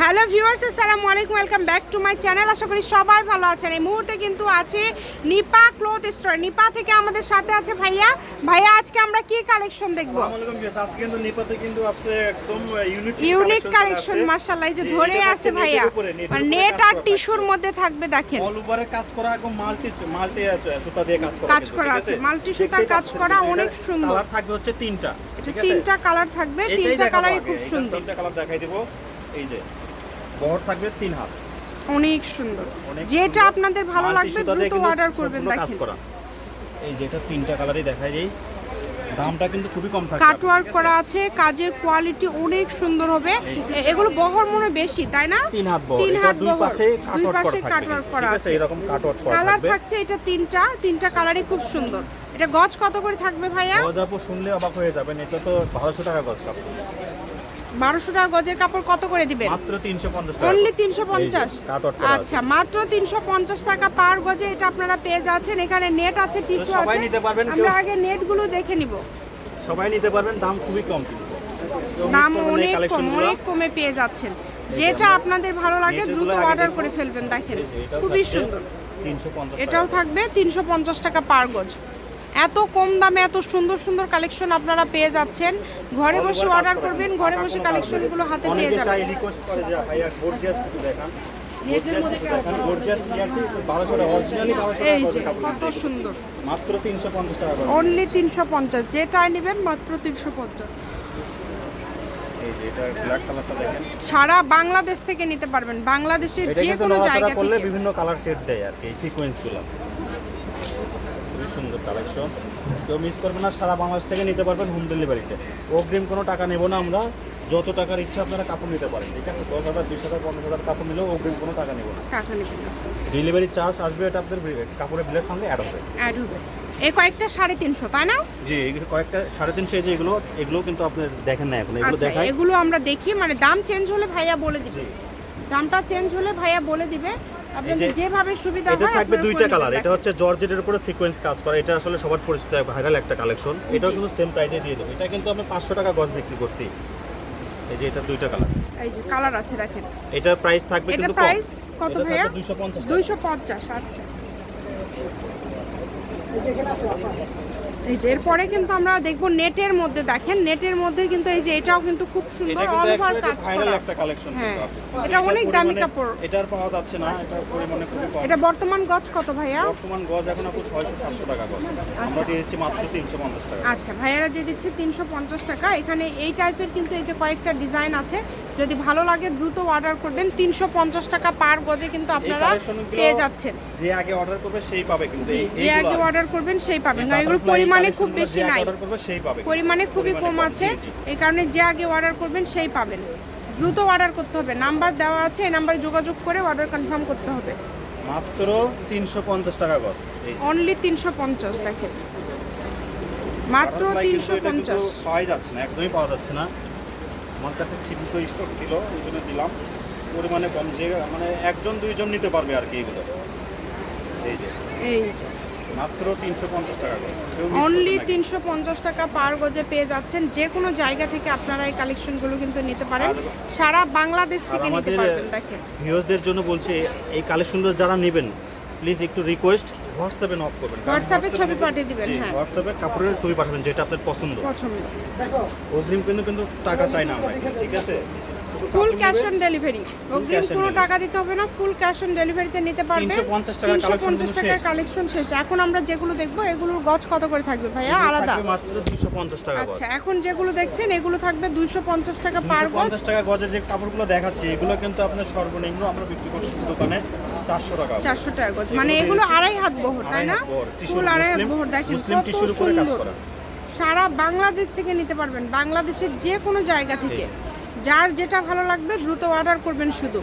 Hello viewers আসসালামু আলাইকুম welcome back to my channel. আশা করি সবাই ভালো আছেন। এই মুহূর্তে কিন্তু আছে নিপা ক্লোথ স্টোর। নিপা থেকে আমাদের সাথে আছে ভাইয়া। ভাইয়া আজকে আমরা কি কালেকশন দেখব? আজকে কিন্তু নিপাতে কিন্তু আছে একদম ইউনিক ইউনিক কালেকশন মাশাআল্লাহ এই যে ধরে আছে ভাইয়া। মানে নেট আর টিস্যুর মধ্যে থাকবে দেখেন। অল ওভারে কাজ করা একদম মাল্টি মাল্টি আছে সুতা দিয়ে কাজ করা কাজ করা আছে, multi সুতার কাজ করা অনেক সুন্দর। কালার থাকবে হচ্ছে তিনটা তিনটা কালার থাকবে তিনটা কালারই খুব সুন্দর। তিনটা কালার দেখাই দেব। এই যে বহর থাকবে তিন হাত। অনেক সুন্দর। যেটা আপনাদের ভালো লাগবে দ্রুত অর্ডার করবেন দেখেন। এই যেটা তিনটা কালারই দেখাই যাই দামটা কিন্তু খুবই কম থাকবে। কাট ওয়ার্ক করা আছে কাজের কোয়ালিটি অনেক সুন্দর হবে। এগুলো বহর মনে বেশি তাই না? তিন হাত বহর তিন হাত দুই। পাশে দুই পাশে কাট ওয়ার্ক করা আছে এরকম কাটওয়ার্ক করা কালার থাকছে এটা তিনটা তিনটা কালারই খুব সুন্দর। এটা গজ কত করে থাকবে ভাইয়া? গজ আপু শুনলে অবাক হয়ে যাবেন এটা তো বারোশো টাকা গজ কাপড়। বারোশো টাকা গজের কাপড় কত করে দিবেন? মাত্র তিনশো পঞ্চাশ অনলি তিনশো পঞ্চাশ। আচ্ছা মাত্র তিনশো পঞ্চাশ টাকা পার গজে এটা আপনারা পেয়ে যাচ্ছেন। এখানে নেট আছে সবাই আছে। নিতে পারবেন, আমরা আগে নেটগুলো দেখে নিব। সবাই নিতে পারবেন দাম খুবই কম। দাম অনেক কম অনেক কমে পেয়ে যাচ্ছেন। যেটা আপনাদের ভালো লাগে দ্রুত অর্ডার করে ফেলবেন দেখেন। খুবই সুন্দর। এটাও থাকবে তিনশো পঞ্চাশ টাকা পার গজ। এত কম দামে এত সুন্দর সুন্দর কালেকশন আপনারা পেয়ে যাচ্ছেন। ঘরে বসে অর্ডার করবেন ঘরে বসে কালেকশনগুলো হাতে পেয়ে যাবেন। রিকোয়েস্ট করে যে ভাইয়া গর্জিয়াস কিছু দেখান। গর্জিয়াস কিছু দেখান। গর্জিয়াস নিয়ে আসি 1200 টাকা অরিজিনালি 1200 টাকা এই যে গজের কাপড় কত সুন্দর। মাত্র 350 টাকা অনলি তিনশো পঞ্চাশ। যেটাই নেবেন মাত্র তিনশো পঞ্চাশ। সারা বাংলাদেশ থেকে নিতে পারবেন। বাংলাদেশের যে কোনো জায়গা থেকে। বিভিন্ন কালার সেট দেয় আর কি এই সিকোয়েন্সগুলো খুবই সুন্দর কালেকশন। কেউ মিস করবে না সারা বাংলাদেশ থেকে নিতে পারবেন হোম ডেলিভারিতে অগ্রিম কোনো টাকা নেব না আমরা যত টাকার ইচ্ছা আপনারা কাপড় নিতে পারেন ঠিক আছে? দশ হাজার বিশ হাজার পঞ্চাশ হাজার কাপড় নিলেও অগ্রিম কোনো টাকা নেব না। ডেলিভারি চার্জ আসবে এটা আপনাদের কাপড়ের বিলের সঙ্গে অ্যাড হবে। অ্যাড হবে। এই কয়েকটা সাড়ে তিনশো তাই না? জি কয়েকটা সাড়ে তিনশো এই যে এগুলো এগুলো কিন্তু আপনার দেখেন না এখন এগুলো আচ্ছা দেখায় এগুলো আমরা দেখি মানে দাম চেঞ্জ হলে ভাইয়া বলে দিবে। দামটা চেঞ্জ হলে ভাইয়া বলে দিবে। আপনাদের যেভাবে সুবিধা এটা থাকবে দুইটা কালার এটা হচ্ছে জর্জেটের উপরে সিকোয়েন্স কাজ করা এটা আসলে সবার পরিচিত ভাইরাল একটা কালেকশন এটাও কিন্তু সেম প্রাইসে দিয়ে দেবো। এটা কিন্তু আমি পাঁচশো টাকা গজ বিক্রি করছি। এই যে এটা দুইটা কালার এই যে কালার আছে দেখেন। এটার প্রাইস থাকবে এটা কিন্তু প্রাইস কত ভাইয়া? দুশো পঞ্চাশ দুইশো পঞ্চাশ আচ্ছা। এই যে এরপরে কিন্তু আমরা দেখব নেটের মধ্যে দেখেন নেটের মধ্যে কিন্তু এই যে এটাও কিন্তু খুব সুন্দর অল ওভার কাজ করা। একটা কালেকশন হ্যাঁ, এটা অনেক দামি কাপড়। এটার পাওয়া যাচ্ছে না এটার পরিমাণে খুবই কম। এটা বর্তমান গজ কত ভাইয়া? বর্তমান গজ এখন আপু ছয়শো সাতশো টাকা গজ। আমরা দিয়ে দিচ্ছি মাত্র তিনশো পঞ্চাশ টাকা। আচ্ছা ভাইয়ারা দিয়ে দিচ্ছে তিনশো পঞ্চাশ টাকা। এখানে এই টাইপের কিন্তু এই যে কয়েকটা ডিজাইন আছে। যদি ভালো লাগে দ্রুত অর্ডার করবেন। তিনশো পঞ্চাশ টাকা পার গজে কিন্তু আপনারা পেয়ে যাচ্ছেন। যে আগে অর্ডার করবে সেই পাবে কিন্তু। যে আগে অর্ডার করবেন সেই পাবেন কারণ এগুলো butterfly পরিমাণে খুব বেশি নাই। পরিমাণে খুবই কম আছে। এই কারণে যে আগে অর্ডার করবেন সেই পাবেন। দ্রুত অর্ডার করতে হবে। নাম্বার দেওয়া আছে এই নাম্বারে যোগাযোগ করে অর্ডার কনফার্ম করতে হবে। মাত্র তিনশো পঞ্চাশ টাকা গজ। অনলি তিনশো পঞ্চাশ দেখেন। মাত্র তিনশো পঞ্চাশ। পাওয়াই যাচ্ছে না একদমই পাওয়া যাচ্ছে না। আমার কাছে সীমিত স্টক ছিল ওই জন্য দিলাম। পরিমাণে কম যে মানে একজন দুইজন নিতে পারবে আর কি এগুলো। এই যে। এই যে। মাত্র তিনশো পঞ্চাশ টাকা অনলি তিনশো পঞ্চাশ টাকা পার গজে পেয়ে যাচ্ছেন যে কোনো জায়গা থেকে আপনারা এই কালেকশনগুলো কিন্তু নিতে পারেন। সারা বাংলাদেশ থেকে নিতে পারবেন দেখেন। ভিউয়ার্সদের জন্য বলছি এই কালেকশনগুলো যারা নেবেন প্লিজ একটু রিকোয়েস্ট হোয়াটসঅ্যাপে নক করবেন। হোয়াটসঅ্যাপে ছবি পাঠিয়ে দিবেন, হ্যাঁ। হোয়াটসঅ্যাপে কাপড়ের ছবি পাঠাবেন যেটা আপনার পছন্দ। পছন্দ। অগ্রিম কিন্তু কিন্তু টাকা চাই না আমরা ঠিক আছে? Full cash on delivery. অগ্রিম কোনো টাকা দিতে হবে না ফুল ক্যাশ অন ডেলিভারিতে নিতে পারবে। 350 টাকার কালেকশন শেষ। এখন আমরা যেগুলো দেখব এগুলোর গজ কত করে থাকবে ভাইয়া? আলাদা। মাত্র দুশো পঞ্চাশ টাকা গজ। আচ্ছা এখন যেগুলো দেখছেন এগুলো থাকবে দুইশো পঞ্চাশ টাকা পার গজ। টাকা গজে যে কাপড়গুলো দেখাচ্ছি এগুলো কিন্তু আপনার সর্বনিম্ন আমরা বিক্রি করছি দোকানে চারশো টাকা চারশো টাকা গজ। মানে এগুলো। আড়াই হাত বহর তাই না? ফুল আড়াই হাত বহর দেখেন কত সুন্দর। সারা বাংলাদেশ থেকে নিতে পারবেন বাংলাদেশের যে কোনো জায়গা থেকে। যার যেটা ভালো লাগবে দ্রুত অর্ডার করবেন শুধু।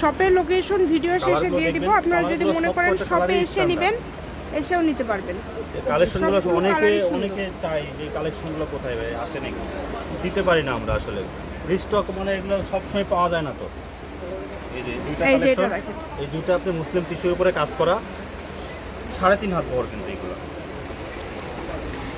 শপের লোকেশন ভিডিও শেষে দিয়ে দিব। আপনারা যদি মনে করেন শপে এসে নেবেন এসেও নিতে পারবেন। কালেকশনগুলো অনেকে অনেকে চাই যে কালেকশনগুলো কোথায় ভাই? আসে নাকি? দিতে পারি না আমরা আসলে। রিস্টক মানে এগুলো সবসময় পাওয়া যায় না তো। এই যে দুইটা এই দুইটা আপনি মুসলিম টিস্যুর উপরে কাজ করা সাড়ে তিন হাত বহর কিন্তু।